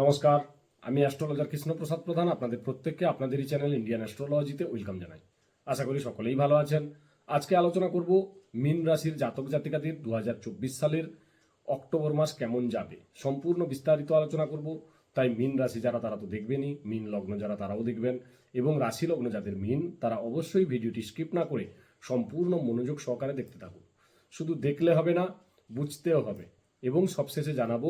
নমস্কার, আমি অ্যাস্ট্রোলজার কৃষ্ণপ্রসাদ প্রধান, আপনাদের প্রত্যেককে আপনাদেরই চ্যানেল ইন্ডিয়ান অ্যাস্ট্রোলজিতে ওয়েলকাম জানাই। আশা করি সকলেই ভালো আছেন। আজকে আলোচনা করব মীন রাশির জাতক জাতিকাদের দু হাজার চব্বিশ সালের অক্টোবর মাস কেমন যাবে। সম্পূর্ণ বিস্তারিত আলোচনা করব, তাই মীন রাশি যারা তারা তো দেখবেনই, মীন লগ্ন যারা তারাও দেখবেন, এবং রাশি লগ্ন যাদের মীন, তারা অবশ্যই ভিডিওটি স্কিপ না করে সম্পূর্ণ মনোযোগ সহকারে দেখতে থাকুন। শুধু দেখলে হবে না, বুঝতেও হবে, এবং সবশেষে জানাব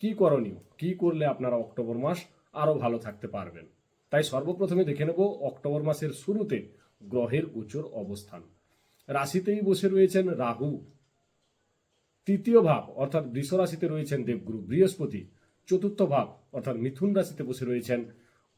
কি করণীয়? কি করলে আপনারা অক্টোবর মাস আরও ভালো থাকতে পারবেন? তাই সর্বপ্রথমে দেখে নেব অক্টোবর মাসের শুরুতে গ্রহের গোচর অবস্থান। রাশিতেই বসে রয়েছেন রাহু। তৃতীয় ভাব, অর্থাৎ বৃষ রাশিতে রয়েছেন দেবগুরু বৃহস্পতি। চতুর্থ ভাব, অর্থাৎ মিথুন রাশিতে বসে রয়েছেন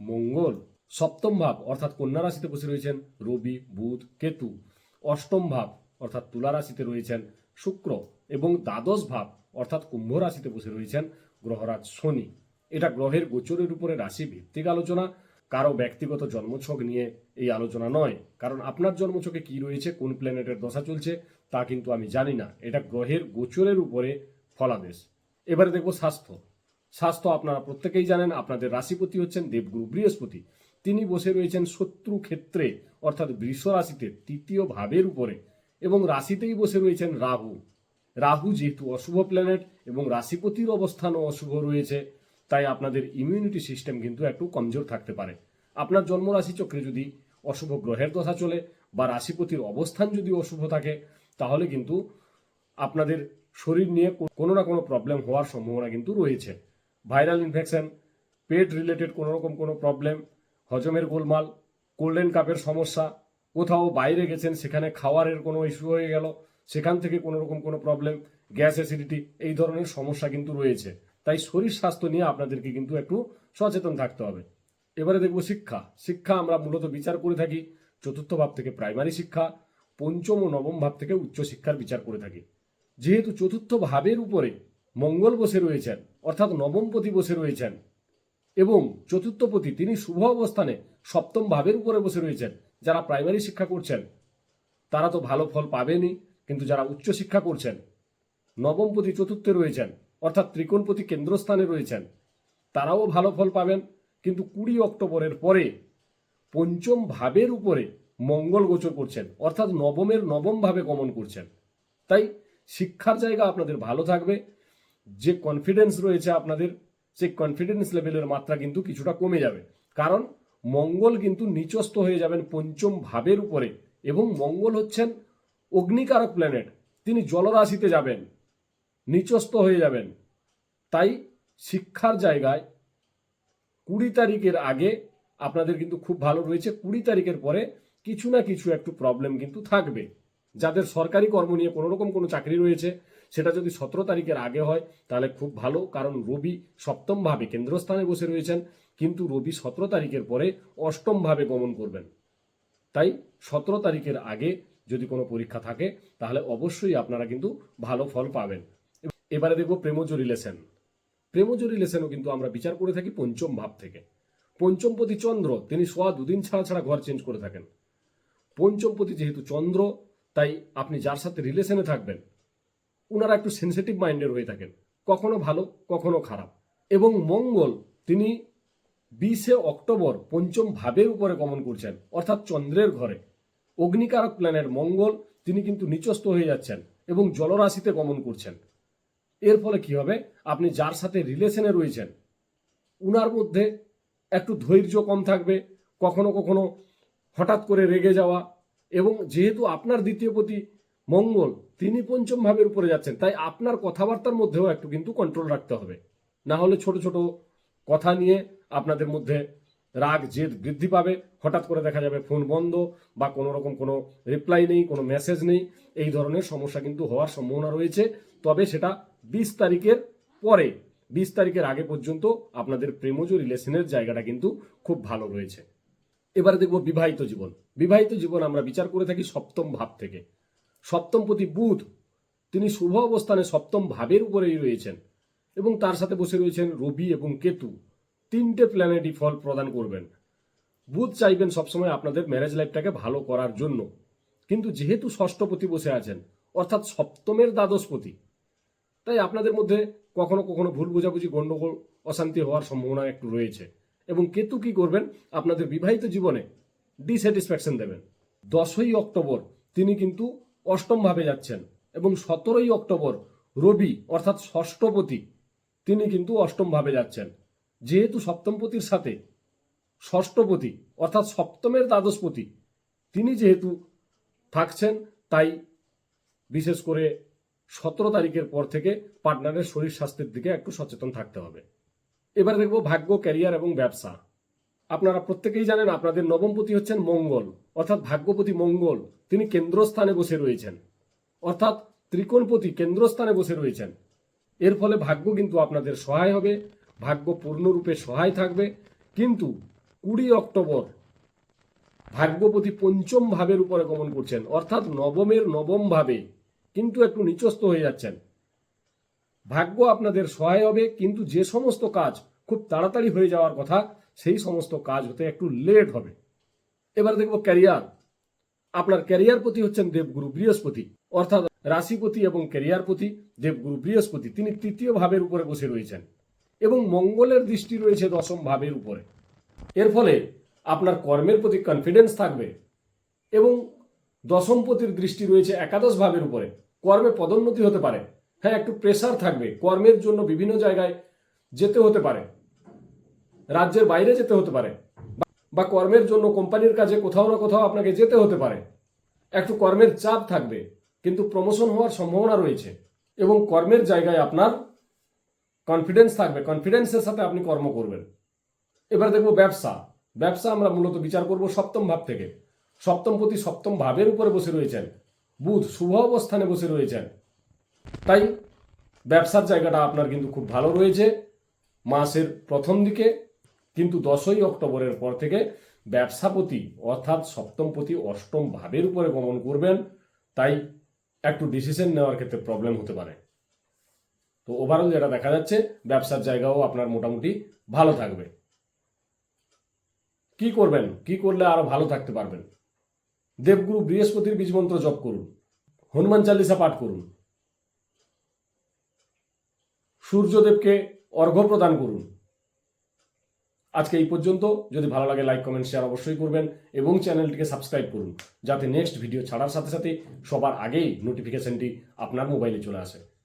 মঙ্গল। সপ্তম ভাব, অর্থাৎ কন্যা রাশিতে বসে রয়েছেন রবি, বুধ, কেতু। অষ্টম ভাব, অর্থাৎ তুলা রাশিতে রয়েছেন শুক্র। এবং দ্বাদশ ভাব অর্থাৎ কুম্ভ রাশিতে বসে রয়েছেন গ্রহরাজ শনি। এটা গ্রহের গোচরের উপরে রাশি ভিত্তিক আলোচনা। কারও ব্যক্তিগত জন্মছক নিয়ে এই আলোচনা নয়। কারণ আপনার জন্মছকে কি রয়েছে, কোন প্ল্যানেটের দশা চলছে, তা কিন্তু আমি জানি না। এটা গ্রহের গোচরের উপরে ফলাদেশ। এবারে দেখব স্বাস্থ্য। স্বাস্থ্য আপনারা প্রত্যেকেই জানেন, আপনাদের রাশিপতি হচ্ছেন দেবগুরু বৃহস্পতি। তিনি বসে রয়েছেন শত্রু ক্ষেত্রে, অর্থাৎ বৃষ রাশিতে তৃতীয় ভাবের উপরে। এবং রাশিতেই বসে রয়েছেন রাহু। রাহু যেহেতু অশুভ প্ল্যানেট এবং রাশিপতির অবস্থানও অশুভ রয়েছে, তাই আপনাদের ইমিউনিটি সিস্টেম কিন্তু একটু কমজোর থাকতে পারে। আপনার জন্মরাশি চক্রে যদি অশুভ গ্রহের দশা চলে বা রাশিপতির অবস্থান যদি অশুভ থাকে, তাহলে কিন্তু আপনাদের শরীর নিয়ে কোনো না কোনো প্রবলেম হওয়ার সম্ভাবনা কিন্তু রয়েছে। ভাইরাল ইনফেকশন পেট রিলেটেড কোনো রকম কোনো প্রবলেম হজমের গোলমাল কোল্ডেন কাপের সমস্যা, কোথাও বাইরে গেছেন, সেখানে খাওয়ারের কোনো ইস্যু হয়ে গেল সেখান থেকে কোনো রকম কোনো প্রবলেম গ্যাস অ্যাসিডিটি এই ধরনের সমস্যা কিন্তু রয়েছে। তাই শরীর স্বাস্থ্য নিয়ে আপনাদেরকে কিন্তু একটু সচেতন থাকতে হবে। এবারে দেখব শিক্ষা। শিক্ষা আমরা মূলত বিচার করে থাকি, চতুর্থ ভাব থেকে প্রাইমারি শিক্ষা, পঞ্চম ও নবম ভাব থেকে উচ্চশিক্ষার বিচার করে থাকি। যেহেতু চতুর্থ ভাবের উপরে মঙ্গল বসে রয়েছেন, অর্থাৎ নবমপতি বসে রয়েছেন, এবং চতুর্থপতি তিনি শুভ অবস্থানে সপ্তম ভাবের উপরে বসে রয়েছেন, যারা প্রাইমারি শিক্ষা করছেন, তারা তো ভালো ফল পাবেনই। কিন্তু যারা উচ্চশিক্ষা করছেন নবমপতি চতুর্থে রয়েছেন, অর্থাৎ ত্রিকোণপতি কেন্দ্রস্থানে রয়েছেন, তারাও ভালো ফল পাবেন। কিন্তু কুড়ি অক্টোবরের পরে পঞ্চম ভাবের উপরে মঙ্গল গোচর করছেন, অর্থাৎ নবমের নবম ভাবে গমন করছেন। তাই শিক্ষার জায়গা আপনাদের ভালো থাকবে। যে কনফিডেন্স রয়েছে আপনাদের, সেই কনফিডেন্স লেভেলের মাত্রা কিন্তু কিছুটা কমে যাবে। কারণ মঙ্গল কিন্তু নিচস্থ হয়ে যাবেন পঞ্চম ভাবের উপরে এবং মঙ্গল হচ্ছেন অগ্নিকারক প্ল্যানেট তিনি জলরাশিতে যাবেন, নিচস্থ হয়ে যাবেন। তাই শিক্ষার জায়গায় কুড়ি তারিখের আগে আপনাদের কিন্তু খুব ভালো রয়েছে, কুড়ি তারিখের পরে কিছু না কিছু একটু প্রবলেম কিন্তু থাকবে। যাদের সরকারি কর্ম নিয়ে কোনো রকম কোনো চাকরি রয়েছে, সেটা যদি সতেরো তারিখের আগে হয়, তাহলে খুব ভালো, কারণ রবি সপ্তম ভাবে কেন্দ্রস্থানে বসে রয়েছেন, কিন্তু রবি সতেরো তারিখের পরে অষ্টম ভাবে গমন করবেন। তাই সতেরো তারিখের আগে যদি কোনো পরীক্ষা থাকে, তাহলে অবশ্যই আপনারা কিন্তু ভালো ফল পাবেন। এবারে দেখব প্রেমজ রিলেশন। প্রেমজ রিলেশনও কিন্তু আমরা বিচার করে থাকি পঞ্চম ভাব থেকে। পঞ্চমপতি চন্দ্র, তিনি সোয়া দুদিন ছাড়া ছাড়া ঘর চেঞ্জ করে থাকেন। পঞ্চমপতি যেহেতু চন্দ্র, তাই আপনি যার সাথে রিলেশনে থাকবেন ওনারা একটু সেন্সিটিভ মাইন্ডের হয়ে থাকেন। কখনো ভালো, কখনো খারাপ। এবং মঙ্গল, তিনি বিশে অক্টোবর পঞ্চম ভাবের উপরে গমন করছেন, অর্থাৎ চন্দ্রের ঘরে। অগ্নিকারক প্ল্যানের মঙ্গল, তিনি কিন্তু নিচস্থ হয়ে যাচ্ছেন এবং জলরাশিতে গমন করছেন। এর ফলে কি হবে? আপনি যার সাথে রিলেশনে রয়েছেন, উনার মধ্যে একটু ধৈর্য কম থাকবে, কখনো কখনো হঠাৎ করে রেগে যাওয়া এবং যেহেতু আপনার দ্বিতীয় প্রতি মঙ্গল, তিনি পঞ্চম ভাবের উপরে যাচ্ছেন, তাই আপনার কথাবার্তার মধ্যেও একটু কিন্তু কন্ট্রোল রাখতে হবে। না হলে ছোট ছোট কথা নিয়ে আপনাদের মধ্যে রাগ, জেদ বৃদ্ধি পাবে। হঠাৎ করে দেখা যাবে ফোন বন্ধ বা কোনো রকম কোনো রিপ্লাই নেই, কোনো মেসেজ নেই। এই ধরনের সমস্যা কিন্তু হওয়ার সম্ভাবনা রয়েছে। তবে সেটা বিশ তারিখের পরে, বিশ তারিখের আগে পর্যন্ত আপনাদের প্রেমজ রিলেশনের জায়গাটা কিন্তু খুব ভালো রয়েছে। এবারে দেখব বিবাহিত জীবন। বিবাহিত জীবন আমরা বিচার করে থাকি সপ্তম ভাব থেকে। সপ্তম প্রতি বুধ, তিনি শুভ অবস্থানে সপ্তম ভাবের উপরেই রয়েছেন এবং তার সাথে বসে রয়েছেন রবি এবং কেতু। তিনটে প্ল্যানেটই ফল প্রদান করবেন। বুধ চাইবেন সবসময় আপনাদের ম্যারেজ লাইফটাকে ভালো করার জন্য। কিন্তু যেহেতু ষষ্ঠপতি বসে আছেন, অর্থাৎ সপ্তমের দ্বাদশপতি, তাই আপনাদের মধ্যে কখনো কখনো ভুল বোঝাবুঝি গণ্ডগোল অশান্তি হওয়ার সম্ভাবনা একটু রয়েছে। এবং কেতু কি করবেন? আপনাদের বিবাহিত জীবনে ডিস্যাটিসফ্যাকশন দেবেন। দশই অক্টোবর, তিনি কিন্তু অষ্টম ভাবে যাচ্ছেন। এবং সতেরোই অক্টোবর, রবি, অর্থাৎ ষষ্ঠপতি তিনি কিন্তু অষ্টম ভাবে যাচ্ছেন। যেহেতু সপ্তমপতির সাথে ষষ্ঠপতি, অর্থাৎ সপ্তমের দ্বাদশপতি, তিনি যেহেতু থাকছেন, তাই বিশেষ করে সতেরো তারিখের পর থেকে পার্টনারের শরীর স্বাস্থ্যের দিকে একটু সচেতন থাকতে হবে। এবার দেখব ভাগ্য, ক্যারিয়ার এবং ব্যবসা। আপনারা প্রত্যেকেই জানেন, আপনাদের নবমপতি হচ্ছেন মঙ্গল, অর্থাৎ ভাগ্যপতি মঙ্গল। তিনি কেন্দ্রস্থানে বসে রয়েছেন, অর্থাৎ ত্রিকোণপতি কেন্দ্রস্থানে বসে রয়েছেন। এর ফলে ভাগ্য কিন্তু আপনাদের সহায় হবে। ভাগ্য পূর্ণরূপে সহায় থাকবে। কিন্তু কুড়ি অক্টোবর ভাগ্যপতি পঞ্চম ভাবের উপরে গমন করছেন। অর্থাৎ নবমের নবম ভাবে কিন্তু একটু নিচস্থ হয়ে যাচ্ছেন। ভাগ্য আপনাদের সহায় হবে, কিন্তু যে সমস্ত কাজ খুব তাড়াতাড়ি হয়ে যাওয়ার কথা, সেই সমস্ত কাজ হতে একটু লেট হবে। এবার দেখব ক্যারিয়ার। আপনার ক্যারিয়ার প্রতি হচ্ছেন দেবগুরু বৃহস্পতি, অর্থাৎ রাশিপতি এবং ক্যারিয়ার প্রতি দেবগুরু বৃহস্পতি। তিনি তৃতীয় ভাবের উপরে বসে রয়েছেন। এবং মঙ্গলের দৃষ্টি রয়েছে দশম ভাবের উপরে। এর ফলে আপনার কর্মের প্রতি কনফিডেন্স থাকবে এবং দশমপতির দৃষ্টি রয়েছে একাদশ ভাবের উপরে। কর্মে পদোন্নতি হতে পারে। হ্যাঁ একটু প্রেসার থাকবে। কর্মের জন্য বিভিন্ন জায়গায় যেতে হতে পারে। রাজ্যের বাইরে যেতে হতে পারে। বা- কর্মের জন্য কোম্পানির কাজে কোথাও না কোথাও আপনাকে যেতে হতে পারে। একটু কর্মের চাপ থাকবে, কিন্তু প্রমোশন হওয়ার সম্ভাবনা রয়েছে এবং কর্মের জায়গায় আপনার কনফিডেন্স থাকবে কনফিডেন্সের সাথে আপনি কর্ম করবেন। এবার দেখব ব্যবসা। ব্যবসা আমরা মূলত বিচার করব সপ্তম ভাব থেকে। সপ্তম প্রতি সপ্তম ভাবের উপরে বসে রয়েছেন। বুধ শুভ অবস্থানে বসে রয়েছেন। তাই ব্যবসার জায়গাটা আপনার কিন্তু খুব ভালো রয়েছে মাসের প্রথম দিকে, কিন্তু দশই অক্টোবরের পর থেকে ব্যবসাপতি অর্থাৎ সপ্তমপতি অষ্টম ভাবের উপরে গমন করবেন। তাই একটু ডিসিশন নেওয়ার ক্ষেত্রে প্রবলেম হতে পারে। তো ওভারঅল যেটা দেখা যাচ্ছে, ব্যবসার জায়গাও আপনার মোটামুটি ভালো থাকবে। কি করবেন? কি করলে আরও ভালো থাকতে পারবেন? দেবগুরু বৃহস্পতির বীজমন্ত্র জপ করুন, হনুমান চালিসা পাঠ করুন, সূর্যদেবকে অর্ঘ্য প্রদান করুন। আজকে এই পর্যন্ত। যদি ভালো লাগে লাইক কমেন্ট শেয়ার অবশ্যই করবেন এবং চ্যানেলটিকে সাবস্ক্রাইব করুন, যাতে নেক্সট ভিডিও ছাড়ার সাথে সাথে সবার আগেই নোটিফিকেশনটি আপনার মোবাইলে চলে আসে।